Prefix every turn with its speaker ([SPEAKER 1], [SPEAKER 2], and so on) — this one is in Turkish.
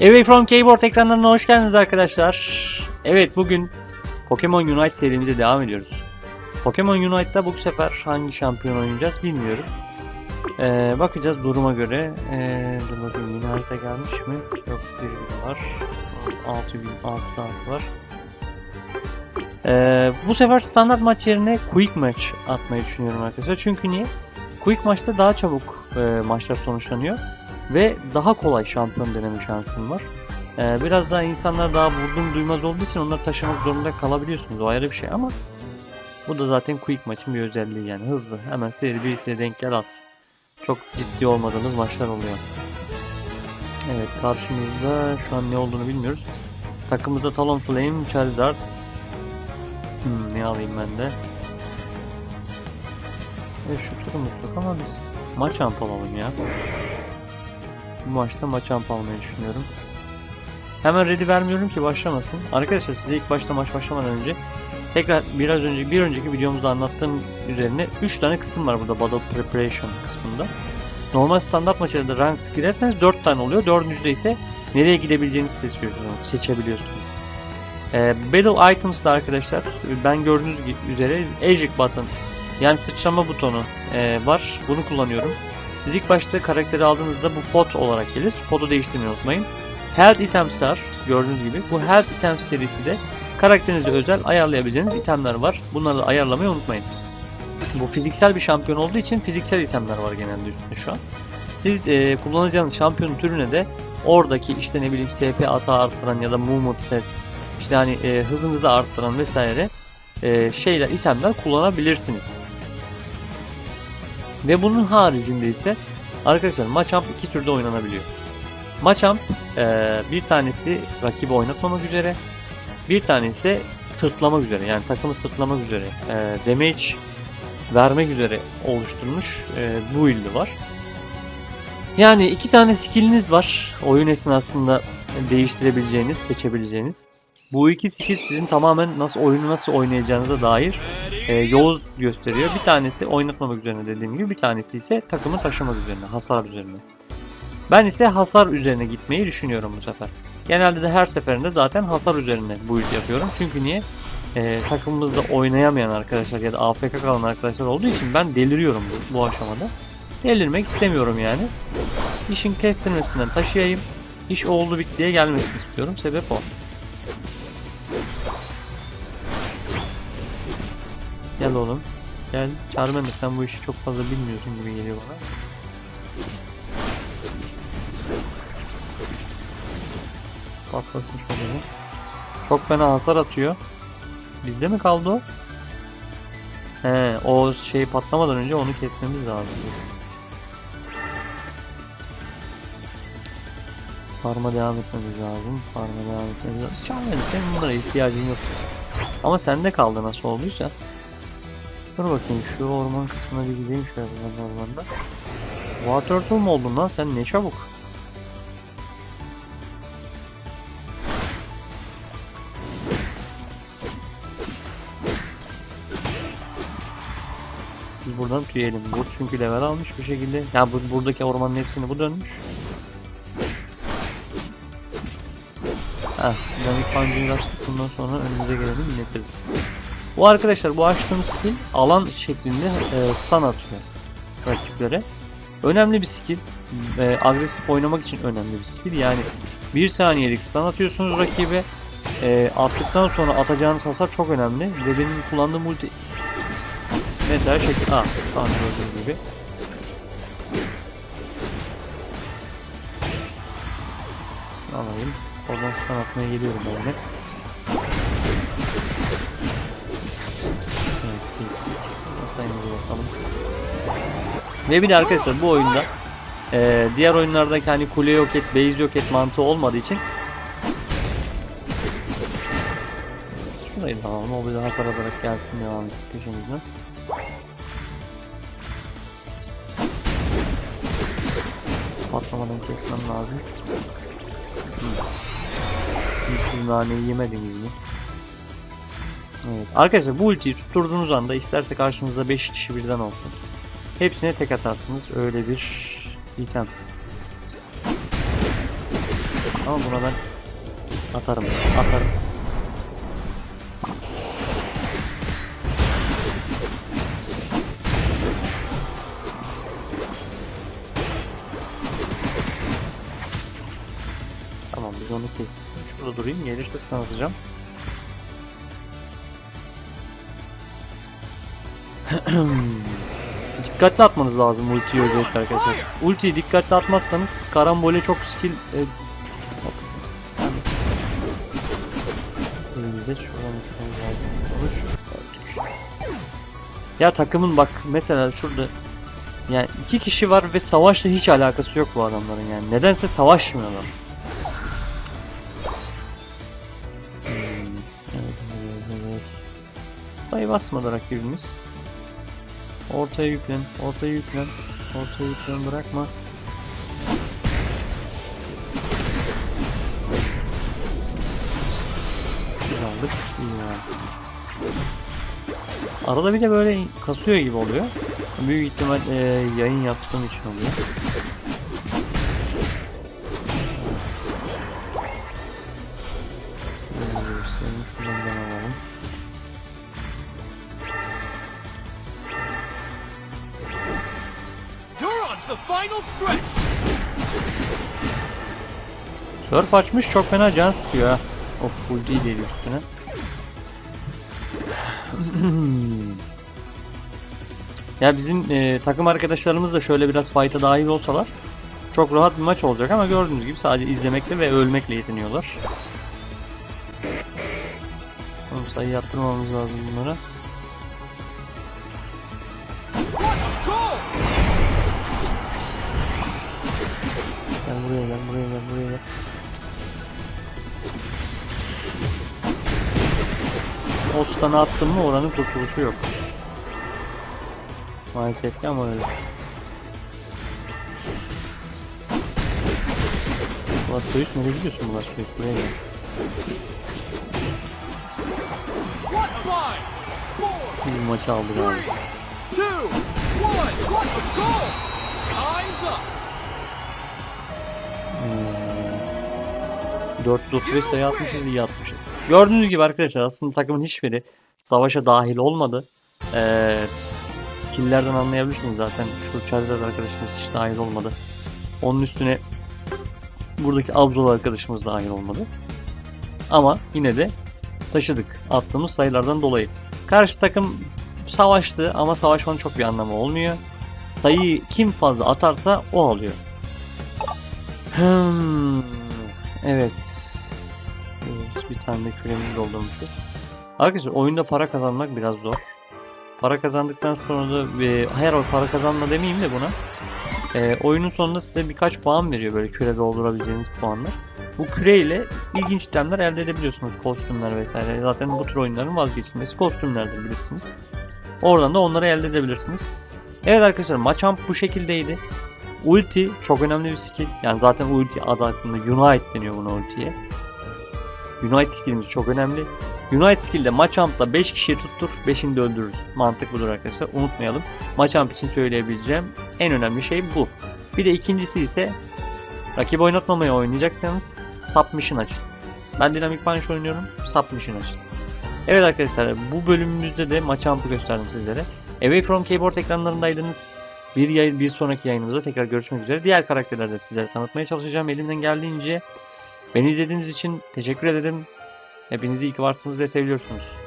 [SPEAKER 1] Away from Keyboard ekranlarına hoş geldiniz arkadaşlar. Evet bugün Pokemon Unite serimize devam ediyoruz. Pokemon Unite'da bu sefer hangi şampiyon oynayacağız bilmiyorum. Ee, bakacağız duruma göre. Ee, dur bakayım Unite'a gelmiş mi? Yok bir gün var. 6 gün 6 saat var. Ee, bu sefer standart maç yerine quick match atmayı düşünüyorum arkadaşlar. Çünkü niye? Quick maçta daha çabuk e, maçlar sonuçlanıyor ve daha kolay şampiyon deneme şansım var. Ee, biraz daha insanlar daha vurdum duymaz olduğu için onları taşımak zorunda kalabiliyorsunuz. O ayrı bir şey ama bu da zaten quick maçın bir özelliği yani hızlı. Hemen seri birisine denk gel at. Çok ciddi olmadığımız maçlar oluyor. Evet karşımızda şu an ne olduğunu bilmiyoruz. Takımımızda Talonflame, Charizard. Hmm, ne alayım ben de? E, şu turumuz yok ama biz maç amp alalım ya. Bu maçta maç amp almayı düşünüyorum. Hemen ready vermiyorum ki başlamasın. Arkadaşlar size ilk başta maç başlamadan önce tekrar biraz önce bir önceki videomuzda anlattığım üzerine 3 tane kısım var burada Battle Preparation kısmında. Normal standart maçlarda ranked girerseniz 4 tane oluyor. Dördüncüde ise nereye gidebileceğinizi seçiyorsunuz, seçebiliyorsunuz. Ee, Battle Items'da arkadaşlar ben gördüğünüz üzere Eject Button yani sıçrama butonu e, var. Bunu kullanıyorum. Siz ilk başta karakteri aldığınızda bu pot olarak gelir. Potu değiştirmeyi unutmayın. Health Items var gördüğünüz gibi. Bu Health Items serisi de karakterinize özel ayarlayabileceğiniz itemler var. Bunları ayarlamayı unutmayın. Bu fiziksel bir şampiyon olduğu için fiziksel itemler var genelde üstünde şu an. Siz e, kullanacağınız şampiyonun türüne de oradaki işte ne bileyim SP atağı arttıran ya da movement test işte hani e, hızınızı arttıran vesaire e, şeyler itemler kullanabilirsiniz. Ve bunun haricinde ise arkadaşlar Machamp iki türde oynanabiliyor. Machamp e, bir tanesi rakibi oynatmamak üzere bir tanesi sırtlamak üzere yani takımı sırtlamak üzere e, damage vermek üzere oluşturmuş e, build'i var. Yani iki tane skill'iniz var oyun esnasında değiştirebileceğiniz, seçebileceğiniz. Bu iki skill sizin tamamen nasıl oyunu nasıl oynayacağınıza dair e, yol gösteriyor. Bir tanesi oynatmamak üzerine dediğim gibi bir tanesi ise takımı taşımak üzerine, hasar üzerine. Ben ise hasar üzerine gitmeyi düşünüyorum bu sefer. Genelde de her seferinde zaten hasar üzerine build yapıyorum. Çünkü niye? E, takımımızda oynayamayan arkadaşlar ya da AFK kalan arkadaşlar olduğu için ben deliriyorum bu, bu aşamada. Delirmek istemiyorum yani. İşin kestirmesinden taşıyayım. İş oldu bittiye gelmesini istiyorum. Sebep o. Gel oğlum. Gel. Charmander sen bu işi çok fazla bilmiyorsun gibi geliyor bana. Patlasın şöyle. Çok fena hasar atıyor. Bizde mi kaldı o? He, o şey patlamadan önce onu kesmemiz lazım. Farma devam etmemiz lazım. Farma devam etmemiz lazım. Charmander senin bunlara ihtiyacın yok. Ama sende kaldı nasıl olduysa. Dur bakayım şu orman kısmına bir gideyim şöyle ben ormanda. Water mu oldun lan sen ne çabuk. Biz buradan tüyelim. Bu çünkü level almış bir şekilde. Ya bu buradaki ormanın hepsini bu dönmüş. Heh, dinamik pancayı açtık. Bundan sonra önümüze geleni dinletiriz. Bu arkadaşlar bu açtığım skill alan şeklinde e, stun atıyor rakiplere. Önemli bir skill. E, agresif oynamak için önemli bir skill. Yani bir saniyelik stun atıyorsunuz rakibe. E, attıktan sonra atacağınız hasar çok önemli. Ve benim kullandığım ulti mesela şekil... Ah, tamam gördüğünüz gibi. Alayım. Oradan stun atmaya geliyorum ben de. Evet kestik. Sayımızı basalım. Ve bir de arkadaşlar bu oyunda eee, diğer oyunlardaki hani kule yok et, base yok et mantığı olmadığı için Şurayı da alalım. O bize hasar alarak gelsin devam etsin peşimizden. Patlamadan kesmem lazım. Hmm. Şimdi siz naneyi yemediniz mi? Evet. Arkadaşlar bu ultiyi tutturduğunuz anda isterse karşınızda 5 kişi birden olsun. Hepsine tek atarsınız. Öyle bir item. Ama buna ben atarım. Atarım. Onu kes. Şurada durayım. Gelirse sana atacağım. dikkatli atmanız lazım ultiyi özellikle arkadaşlar. Ultiyi dikkatli atmazsanız karambole çok skill... E. Ya takımın bak mesela şurada yani iki kişi var ve savaşla hiç alakası yok bu adamların yani. Nedense savaşmıyorlar. Sayı basmadı rakibimiz. Ortaya yüklen, ortaya yüklen, ortaya yüklen bırakma. Biz aldık. Yani. Arada bir de böyle kasıyor gibi oluyor. Büyük ihtimal e, yayın yaptığım için oluyor. Evet. Şuradan Surf açmış çok fena can sıkıyor ha. Of full değil değil üstüne. ya bizim e, takım arkadaşlarımız da şöyle biraz fight'a dahil olsalar çok rahat bir maç olacak ama gördüğünüz gibi sadece izlemekle ve ölmekle yetiniyorlar. Tamam sayı yaptırmamız lazım bunlara. Buraya gel buraya gel buraya gel. O stun'ı attın mı oranın kurtuluşu yok. Maalesef ki ama öyle. Blastoise nereye gidiyorsun Blastoise? Buraya gel. Bu maçı aldık abi. 435 sayı atmışız, iyi atmışız. Gördüğünüz gibi arkadaşlar aslında takımın hiçbiri savaşa dahil olmadı. Ee, killerden anlayabilirsiniz zaten. Şu Charizard arkadaşımız hiç dahil olmadı. Onun üstüne buradaki Abzol arkadaşımız dahil olmadı. Ama yine de taşıdık attığımız sayılardan dolayı. Karşı takım savaştı ama savaşmanın çok bir anlamı olmuyor. Sayıyı kim fazla atarsa o alıyor. Hmm, evet. Evet, bir tane de küremizi doldurmuşuz. Arkadaşlar oyunda para kazanmak biraz zor. Para kazandıktan sonra da e, hayır para kazanma demeyeyim de buna. E, oyunun sonunda size birkaç puan veriyor böyle küre doldurabileceğiniz puanlar. Bu küreyle ilginç itemler elde edebiliyorsunuz. Kostümler vesaire. Zaten bu tür oyunların vazgeçilmesi kostümlerdir bilirsiniz. Oradan da onları elde edebilirsiniz. Evet arkadaşlar Machamp bu şekildeydi. Ulti çok önemli bir skill. Yani zaten ulti adı hakkında Unite deniyor buna ultiye. Unite skillimiz çok önemli. Unite skill'de Machamp'la 5 kişiyi tuttur, 5'ini de öldürürüz. Mantık budur arkadaşlar. Unutmayalım. Machamp için söyleyebileceğim en önemli şey bu. Bir de ikincisi ise rakip oynatmamaya oynayacaksanız Submission açın. Ben Dynamic Punch oynuyorum. Submission açın. Evet arkadaşlar bu bölümümüzde de Machamp'ı gösterdim sizlere. Away from Keyboard ekranlarındaydınız. Bir, yayın, bir sonraki yayınımızda tekrar görüşmek üzere. Diğer karakterleri de sizlere tanıtmaya çalışacağım elimden geldiğince. Beni izlediğiniz için teşekkür ederim. Hepinizi iyi ki varsınız ve seviyorsunuz.